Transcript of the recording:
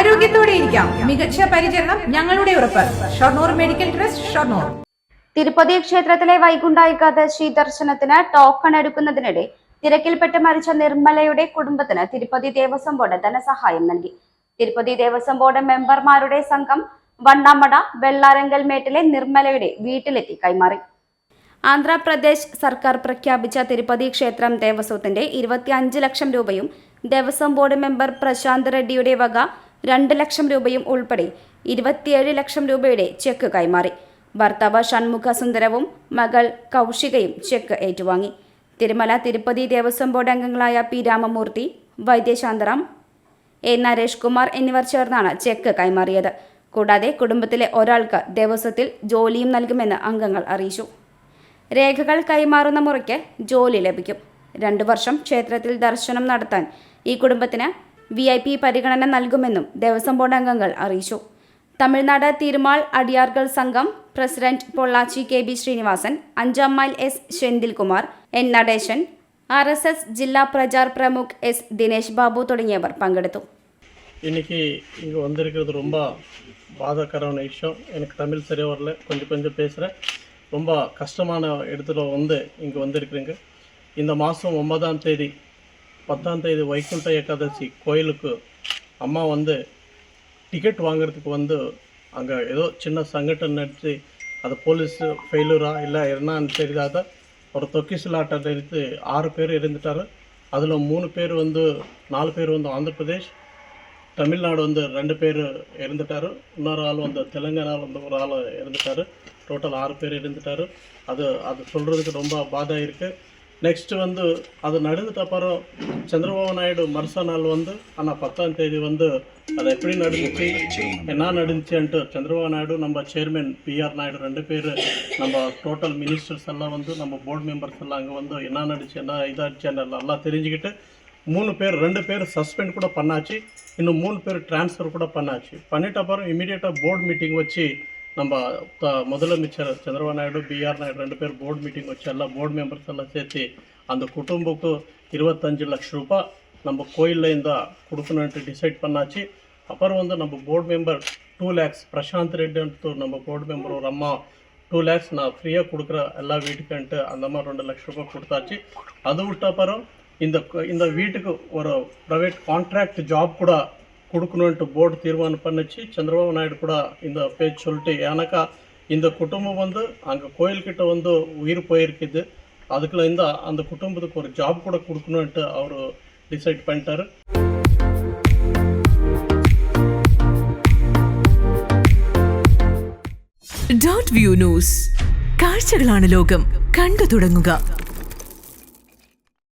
ആരോഗ്യത്തോടെ ഇരിക്കാം. മികച്ച പരിചരണം ഞങ്ങളുടെ ഉറപ്പ്. Shoranur medical trust Shoranur. Tirupati ക്ഷേത്രത്തിലെ വൈകുണ്ഠ ഏകാദശി ദർശനത്തിന് ടോക്കൺ എടുക്കുന്നതിനിടെ തിരക്കിൽപ്പെട്ട് മരിച്ച നിർമ്മലയുടെ കുടുംബത്തിന് തിരുപ്പതി ദേവസ്വം ബോർഡ് ധനസഹായം നൽകി. തിരുപ്പതി ദേവസ്വം ബോർഡ് മെമ്പർമാരുടെ സംഘം വണ്ണാമട വെള്ളാരങ്കൽ മേട്ടിലെ നിർമ്മലയുടെ വീട്ടിലെത്തി കൈമാറി. ആന്ധ്രാപ്രദേശ് സർക്കാർ പ്രഖ്യാപിച്ച തിരുപ്പതി ക്ഷേത്രം ദേവസ്വത്തിന്റെ ഇരുപത്തിയഞ്ച് ലക്ഷം രൂപയും ദേവസ്വം ബോർഡ് മെമ്പർ പ്രശാന്ത് റെഡ്ഡിയുടെ വക രണ്ട് ലക്ഷം രൂപയും ഉൾപ്പെടെ ഇരുപത്തിയേഴ് ലക്ഷം രൂപയുടെ ചെക്ക് കൈമാറി. ഭർത്താവ് ഷൺമുഖ സുന്ദരവും മകൾ കൗശികയും ചെക്ക് ഏറ്റുവാങ്ങി. തിരുമല തിരുപ്പതി ദേവസ്വം ബോർഡ് അംഗങ്ങളായ പി രാമമൂർത്തി വൈദ്യശാന്തറാം എ നരേഷ് കുമാർ എന്നിവർ ചേർന്നാണ് ചെക്ക് കൈമാറിയത്. കൂടാതെ കുടുംബത്തിലെ ഒരാൾക്ക് ദേവസ്വത്തിൽ ജോലിയും നൽകുമെന്ന് അംഗങ്ങൾ അറിയിച്ചു. രേഖകൾ കൈമാറുന്ന മുറയ്ക്ക് ജോലി ലഭിക്കും. രണ്ടു വർഷം ക്ഷേത്രത്തിൽ ദർശനം നടത്താൻ ഈ കുടുംബത്തിന് വി ഐ പി പരിഗണന നൽകുമെന്നും ദേവസ്വം ബോർഡ് അംഗങ്ങൾ അറിയിച്ചു തമിഴ്നാട് തിരുമാൾ അടിയാർകൾ സംഘം president Pollachi K B Srinivasan അഞ്ചാം mile S Senthilkumar N Natesan R S S ജില്ലാ പ്രചാർ പ്രമുഖ് എസ് ദിനേശ് ബാബു തുടങ്ങിയവർ പങ്കെടുത്തു இன்னைக்கு இங்கே வந்திருக்கிறது ரொம்ப பாதகரமான விஷயம் எனக்கு தமிழ் சரியா வரல கொஞ்சம் கொஞ்சம் பேசுகிறேன் ரொம்ப கஷ்டமான இடத்துல வந்து இங்கே வந்திருக்கிறீங்க இந்த மாதம் ஒன்பதாம் தேதி பத்தாம் தேதி வைகுண்ட ஏகாதசி கோயிலுக்கு அம்மா வந்து டிக்கெட் வாங்குறதுக்கு வந்து அங்கே ஏதோ சின்ன சங்கட்டம் நடத்தி அது போலீஸ் ஃபெயிலூரா இல்லை என்னன்னு தெரியாத ஒரு தொக்கிசிலாட்டம் நிறுத்தி ஆறு பேர் இருந்துட்டார் அதில் மூணு பேர் வந்து நாலு பேர் வந்து ஆந்திர பிரதேஷ் தமிழ்நாடு வந்து ரெண்டு பேர் இறந்துட்டாரு. இன்னொரு ஆள் வந்து தெலுங்கானாவில் வந்து ஒரு ஆள் இறந்துட்டாரு. டோட்டல் ஆறு பேர் இறந்துட்டாரு. அது அது சொல்கிறதுக்கு ரொம்ப பாதாக இருக்குது நெக்ஸ்ட்டு வந்து அது நடந்துட்ட அப்புறம் சந்திரபாபு நாயுடு மறுசா நாள் வந்து ஆனால் பத்தாம் தேதி வந்து அது எப்படி நடந்துச்சு என்ன நடந்துச்சுன்ட்டு சந்திரபாபு நாயுடு நம்ம சேர்மன் பிஆர் நாயுடு ரெண்டு பேர் நம்ம டோட்டல் மினிஸ்டர்ஸ் எல்லாம் வந்து நம்ம போர்டு மெம்பர்ஸ் எல்லாம் அங்கே வந்து என்ன நடிச்சு என்ன இதாச்சுன்னு எல்லாம் தெரிஞ்சுக்கிட்டு மூணு பேர் ரெண்டு பேர் சஸ்பெண்ட் கூட பண்ணாச்சு. இன்னும் மூணு பேர் ட்ரான்ஸ்ஃபர் கூட பண்ணாச்சு. பண்ணிட்ட அப்புறம் இமீடியட்டாக போர்டு மீட்டிங் வச்சு நம்ம முதலமைச்சர் சந்திரபாபு நாயுடு பிஆர் நாயுடு ரெண்டு பேர் போர்டு மீட்டிங் வச்சு எல்லாம் போர்டு மெம்பர்ஸ் எல்லாம் சேர்த்து அந்த குடும்பக்கு இருபத்தஞ்சு லட்ச ரூபாய் நம்ம கோயிலில் இருந்தால் கொடுக்கணுன்ட்டு டிசைட் பண்ணாச்சு. அப்புறம் வந்து நம்ம board member two lakhs Prashanth ரெட்டின்ட்டு நம்ம போர்டு மெம்பர் ஒரு அம்மா டூ லேக்ஸ் நான் ஃப்ரீயாக கொடுக்குற எல்லா வீட்டுக்குன்ட்டு அந்த மாதிரி ரெண்டு லட்ச ரூபாய் கொடுத்தாச்சு. அது விட்ட அப்புறம் இந்த இந்த வீட்டுக்கு ஒரு ப்ரைவேட் கான்ட்ராக்ட் ஜாப் கூட கொடுக்கணுன்ட்டு போர்டு தீர்மானம் பண்ணிச்சு சந்திரபாபு நாயுடு கூட இந்த பேச்சு சொல்லிட்டு ஏன்னாக்கா இந்த குடும்பம் வந்து அங்கே கோயில்கிட்ட வந்து உயிர் போயிருக்குது அதுக்குள்ள இந்த அந்த குடும்பத்துக்கு ஒரு ஜாப் கூட கொடுக்கணுன்ட்டு அவர் டிசைட் பண்ணிட்டாரு ഡോട്ട് വ്യൂ ന്യൂസ് കാഴ്ചകളാണ് ലോകം കണ്ടു തുടങ്ങുക